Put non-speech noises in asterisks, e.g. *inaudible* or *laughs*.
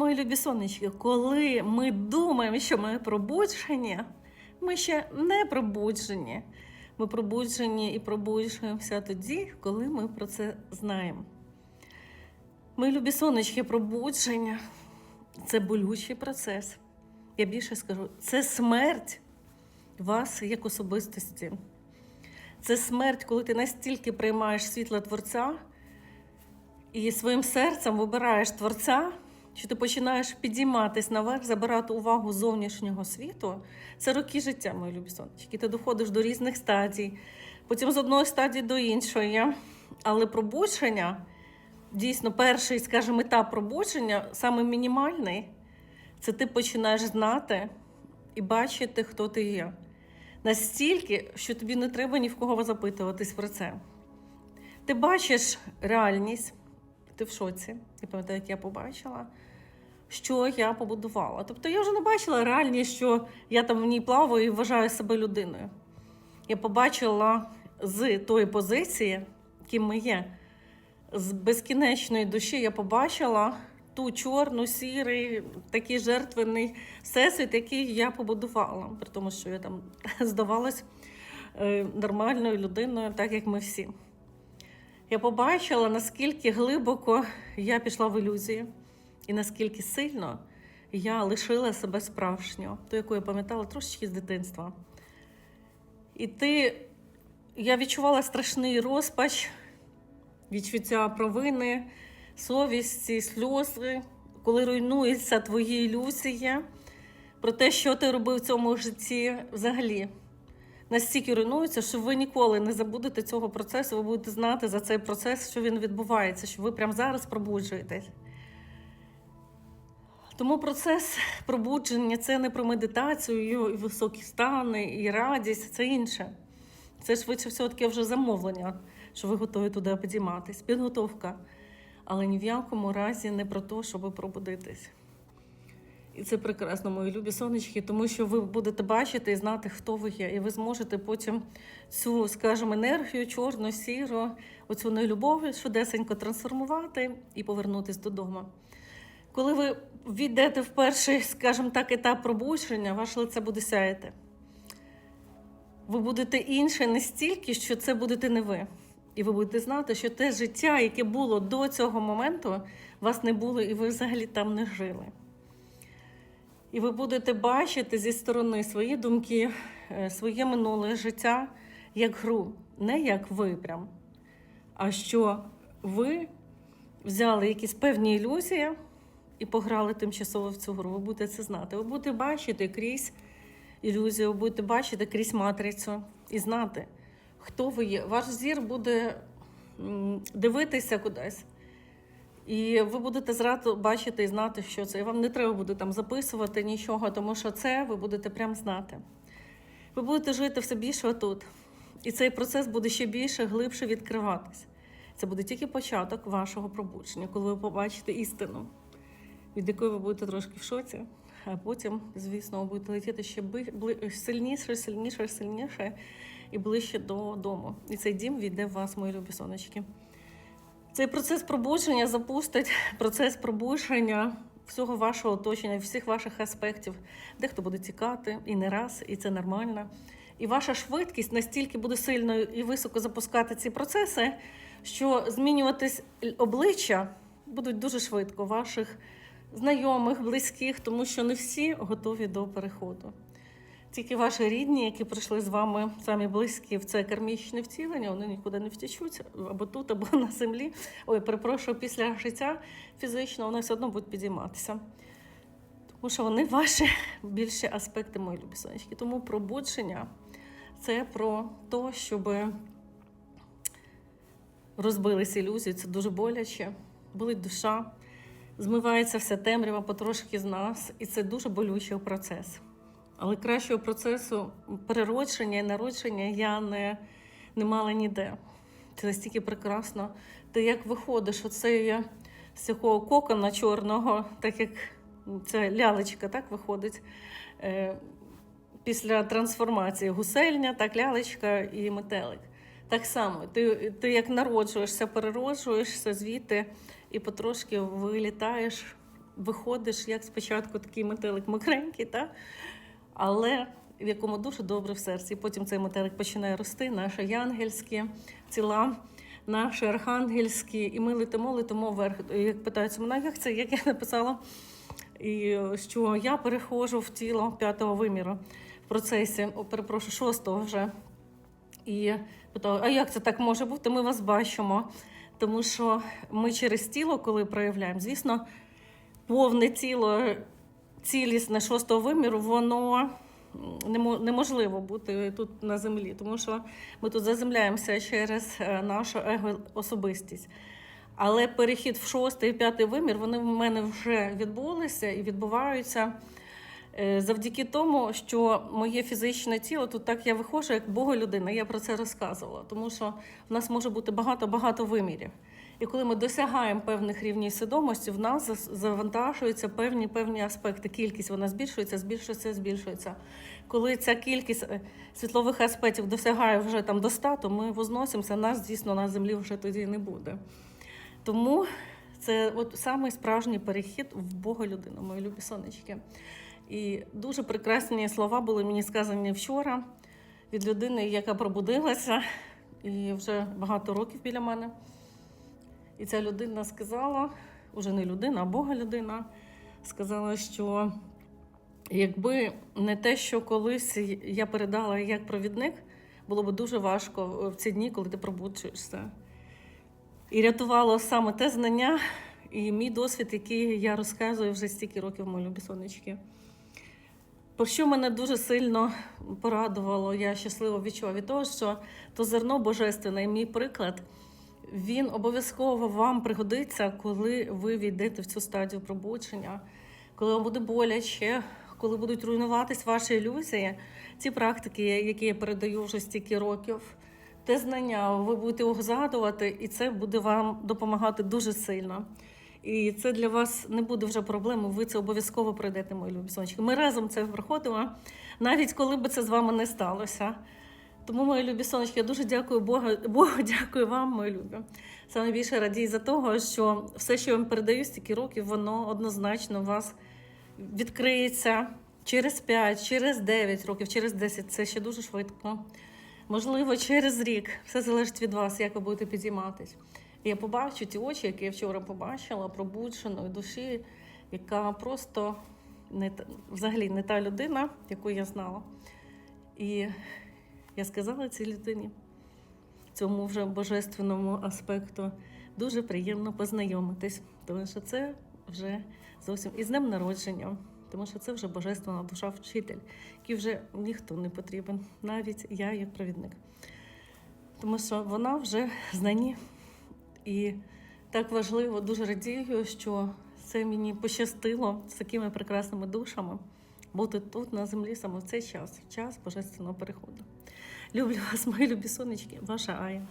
Мої любі сонечки, коли ми думаємо, що ми пробуджені, ми ще не пробуджені. Ми пробуджені і пробуджуємося тоді, коли ми про це знаємо. Мої любі сонечки, пробудження це болючий процес. Я більше скажу, це смерть вас як особистості. Це смерть, коли ти настільки приймаєш світло Творця і своїм серцем вибираєш Творця, що ти починаєш підійматись наверх, забирати увагу зовнішнього світу. Це роки життя, мої любі сонечки. Ти доходиш до різних стадій, потім з одної стадії до іншої. Але пробудження, дійсно, перший, скажімо, етап пробудження, саме мінімальний, це ти починаєш знати і бачити, хто ти є. Настільки, що тобі не треба ні в кого запитуватись про це. Ти бачиш реальність, ти в шоці. Я пам'ятаю, як я побачила, що я побудувала. Тобто я вже не бачила реальність, що я там в ній плаваю і вважаю себе людиною. Я побачила з тої позиції, ким ми є, з безкінечної душі, я побачила ту чорну, сірий, такий жертвений всесвіт, який я побудувала, при тому, що я там *laughs* здавалась е, нормальною людиною, так як ми всі. Я побачила, наскільки глибоко я пішла в ілюзії, і наскільки сильно я лишила себе справжнього, ту, яку я пам'ятала трошечки з дитинства. І ти, я відчувала страшний розпач, відчуття провини, совісті, сльози, коли руйнується твої ілюзії про те, що ти робив в цьому житті взагалі настільки руйнується, що ви ніколи не забудете цього процесу, ви будете знати за цей процес, що він відбувається, що ви прямо зараз пробуджуєтесь. Тому процес пробудження це не про медитацію, і високі стани, і радість, це інше. Це швидше всього таке вже замовлення, що ви готові туди підійматись, підготовка. Але ні в якому разі не про те, щоб пробудитись. І це прекрасно, мої любі сонечки, тому що ви будете бачити і знати, хто ви є. І ви зможете потім цю, скажімо, енергію, чорну, сіру, оцю нелюбов швидесенько трансформувати і повернутися додому. Коли ви війдете в перший, скажімо так, етап пробудження, ваше лице буде сяяти. Ви будете інше настільки, що це будете не ви. І ви будете знати, що те життя, яке було до цього моменту, вас не було, і ви взагалі там не жили. І ви будете бачити зі сторони свої думки, е, своє минуле життя як гру, не як ви прям, а що ви взяли якісь певні ілюзії і пограли тимчасово в цю гру. Ви будете це знати. Ви будете бачити крізь ілюзію, ви будете бачити крізь матрицю і знати, хто ви є. Ваш зір буде дивитися кудись. І ви будете зразу бачити і знати, що це. І вам не треба буде там записувати нічого, тому що це ви будете прям знати. Ви будете жити все більше отут. І цей процес буде ще більше, глибше відкриватись. Це буде тільки початок вашого пробудження, коли ви побачите істину, від якої ви будете трошки в шоці, а потім, звісно, ви будете летіти ще бли- сильніше, сильніше, сильніше і ближче додому. І цей дім війде в вас, мої любі сонечки. Цей процес пробудження запустить процес пробудження всього вашого оточення, всіх ваших аспектів. Дехто буде тікати і не раз, і це нормально. І ваша швидкість настільки буде сильною і високо запускати ці процеси, що змінюватись обличчя будуть дуже швидко ваших знайомих, близьких, тому що не всі готові до переходу. Тільки ваші рідні, які прийшли з вами самі близькі в це кармічне втілення, вони нікуди не втечуть або тут, або на землі. Ой, перепрошую, після життя фізично вони все одно будуть підійматися. Тому що вони ваші більші аспекти, мої любі сонечки. Тому пробудження це про те, щоб розбились ілюзії, це дуже боляче, болить душа, змивається вся темрява потрошки з нас, і це дуже болючий процес. Але кращого процесу переродження і народження я не, не мала ніде. Це настільки прекрасно. Ти як виходиш, оце з цього кокона чорного, так як ця лялечка так виходить е, після трансформації гусельня, так лялечка і метелик. Так само, ти, ти як народжуєшся, перероджуєшся звідти і потрошки вилітаєш виходиш, як спочатку такий метелик мокренький, та? але в якому дуже добре в серці. І потім цей метелик починає рости, наші янгельські тіла, наші архангельські, і ми летимо, летимо вверх. І Як питаються мене, як це, як я написала, і що я переходжу в тіло п'ятого виміру в процесі, о, перепрошую, шостого вже. І питаю, а як це так може бути? Ми вас бачимо. Тому що ми через тіло, коли проявляємо, звісно, повне тіло, цілісне шостого виміру, воно неможливо бути тут на землі, тому що ми тут заземляємося через е, нашу его-особистість. Але перехід в шостий і п'ятий вимір, вони в мене вже відбулися і відбуваються завдяки тому, що моє фізичне тіло тут так я виходжу, як Бога людина. Я про це розказувала, тому що в нас може бути багато-багато вимірів. І коли ми досягаємо певних рівнів свідомості, в нас завантажуються певні певні аспекти. Кількість вона збільшується, збільшується, збільшується. Коли ця кількість е, світлових аспектів досягає вже там до 100, то ми возносимося, нас дійсно на землі вже тоді не буде. Тому це от самий справжній перехід в Бога людину, мої любі сонечки. І дуже прекрасні слова були мені сказані вчора від людини, яка пробудилася і вже багато років біля мене. І ця людина сказала, уже не людина, а Бога людина, сказала, що якби не те, що колись я передала як провідник, було б дуже важко в ці дні, коли ти пробуджуєшся. І рятувало саме те знання і мій досвід, який я розказую вже стільки років, мої любі сонечки. Про що мене дуже сильно порадувало, я щасливо відчула від того, що то зерно божественне, мій приклад, він обов'язково вам пригодиться, коли ви війдете в цю стадію пробудження, коли вам буде боляче, коли будуть руйнуватись ваші ілюзії, ці практики, які я передаю вже стільки років, те знання, ви будете його згадувати, і це буде вам допомагати дуже сильно. І це для вас не буде вже проблеми. Ви це обов'язково пройдете, мої любі сонечки. Ми разом це проходимо, навіть коли би це з вами не сталося. Тому, мої любі сонечки, я дуже дякую Богу, Богу, *laughs* дякую вам, мої любі. Саме більше радію за того, що все, що я вам передаю стільки років, воно однозначно у вас відкриється через 5, через 9 років, через 10. Це ще дуже швидко. Можливо, через рік. Все залежить від вас, як ви будете підійматись. Я побачу ті очі, які я вчора побачила, пробудженої душі, яка просто не та, взагалі не та людина, яку я знала. І я сказала цій людині, цьому вже божественному аспекту, дуже приємно познайомитись, тому що це вже зовсім із днем народження, тому що це вже божественна душа вчитель, який вже ніхто не потрібен, навіть я як провідник. Тому що вона вже знані. І так важливо, дуже радію, що це мені пощастило з такими прекрасними душами бути тут на землі саме в цей час, в час божественного переходу. Люблю вас, мої любі сонечки, ваша Ая.